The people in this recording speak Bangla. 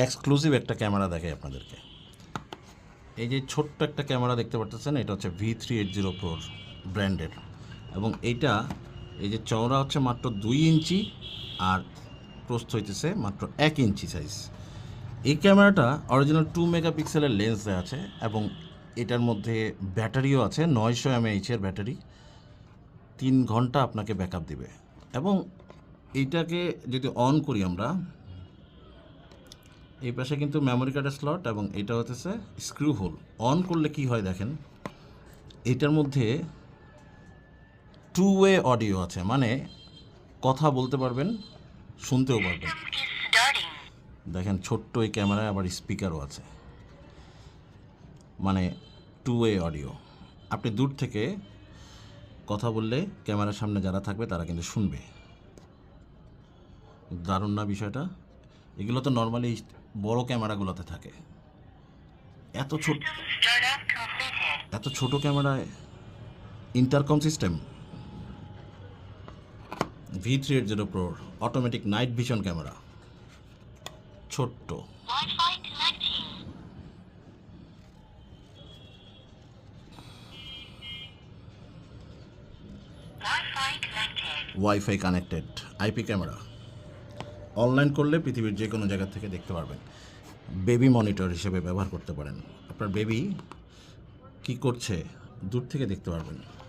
এক্সক্লুসিভ একটা ক্যামেরা দেখাই আপনাদেরকে। এই যে ছোট্ট একটা ক্যামেরা দেখতে পাচ্ছেন, এটা হচ্ছে ভি থ্রি এইট জিরো প্রোর ব্র্যান্ডের এবং এইটা, এই যে চওড়া হচ্ছে মাত্র দুই ইঞ্চি, আর প্রস্থ হইতেছে মাত্র এক ইঞ্চি সাইজ এই ক্যামেরাটা অরিজিনাল টু মেগাপিক্সেলের লেন্স দেওয়া আছে, এবং এটার মধ্যে ব্যাটারিও আছে, নয়শো এমএইচের ব্যাটারি। তিন ঘণ্টা আপনাকে ব্যাকআপ দিবে। এবং এইটাকে যদি অন করি আমরা এই পাশে কিন্তু মেমোরি কার্ডের স্লট এবং এটা হতেছে স্ক্রু হোল অন করলে কি হয় দেখেন? এটার মধ্যে টু ওয়ে অডিও আছে মানে কথা বলতে পারবেন, শুনতেও পারবেন। দেখেন ছোট্ট এই ক্যামেরায় আবার স্পিকারও আছে। মানে টু ওয়ে অডিও আপনি দূর থেকে কথা বললে ক্যামেরার সামনে যারা থাকবে তারা কিন্তু শুনবে। দারুণ না বিষয়টা? এগুলো তো নর্মালি বড় ক্যামেরাগুলোতে থাকে। এত ছোট এত ছোট ক্যামেরায় intercom system V three eight zero প্রোর automatic night vision camera. ছোট্ট. Wifi connected IP camera. Online করলে পৃথিবীর যে কোনো জায়গা থেকে দেখতে পারবেন। বেবি মনিটর হিসেবে ব্যবহার করতে পারেন। আপনার বেবি কি করছে, দূর থেকে দেখতে পারবেন।